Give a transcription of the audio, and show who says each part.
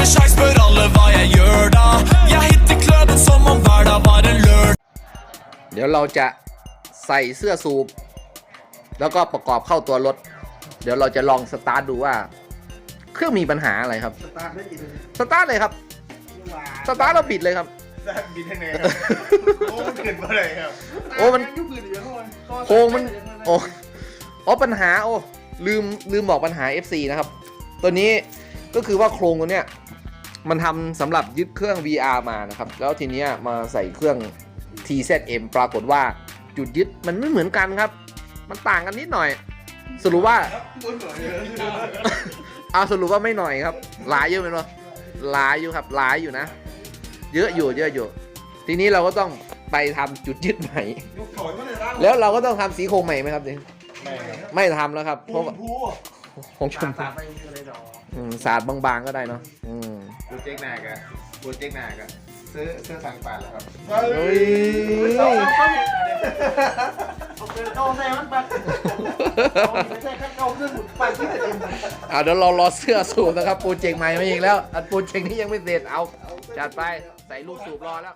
Speaker 1: med sjanse, spør alle hva jeg gjør da. Jeg hitter kløben som om hver dag var en lørdag.
Speaker 2: เดี๋ยวเราจะใส่เสื้อสูบ แล้วก็ประกอบเข้าตัวรถ เดี๋ยวเราจะลองสตาร์ทดูว่า เครื่องมีปัญหาอะไรครับ
Speaker 3: สตาร์ทได้ดีเลย
Speaker 2: สตาร์ทเลยครับ สตาร์ทเราปิดเลยครับ
Speaker 4: ได้บินให้แน่ครับโอ้มันขึ้นมาเลยครับ
Speaker 2: โอ้มัน
Speaker 3: ยุบปืนอยู่ข้างบน
Speaker 2: โครงมันโอ้อ๋อปัญหาโอ้ลืมลืมบอกปัญหา FC นะครับ ตัวนี้ ก็คือว่าโครงตัวเนี้ยมันทำสำหรับยึดเครื่อง VR มานะครับ แล้วทีเนี้ยมาใส่เครื่อง TZM ปรากฏว่าจุดยึดมันไม่เหมือนกันครับ มันต่างกันนิดหน่อย สรุปว่า เอาสรุปว่าไม่หน่อยครับ หลายเยอะไหมวะหลายอยู่ครับ หลายอยู่นะ เยอะอยู่เยอะอยู่ ทีนี้เราก็ต้องไปทำจุดยึดใหม่
Speaker 3: ยุบถอยมาเลยร่าง
Speaker 2: แล้วเราก็ต้องทำสีโครงใหม่ไหมครับนี่
Speaker 4: ไม่ครับ
Speaker 2: ไม่ทำแล้วครับ เพราะว่า
Speaker 3: พู
Speaker 2: ของชม
Speaker 3: ตาไปเลยดอก
Speaker 2: อืมสาดบางๆก็ได้เนาะอืม
Speaker 4: โปรเจกต์หนากะโปรเจกต์หนากะซื้อซื้อสังป่าแล้วครับ
Speaker 2: เฮ้ย
Speaker 3: เอาเอาเอาเกินเอาแซ่มันไปเอาไม่ใช่แค่เอาเครื่องหมุนไปที่เต็ม
Speaker 2: อ่าเดี๋ยวเรารอเสื้อสูบนะครับโปรเจกต์ใหม่มาอีกแล้วอันโปรเจกต์นี้ยังไม่เสร็จเอาจัดไปใส่ลูกสูบรอแล้ว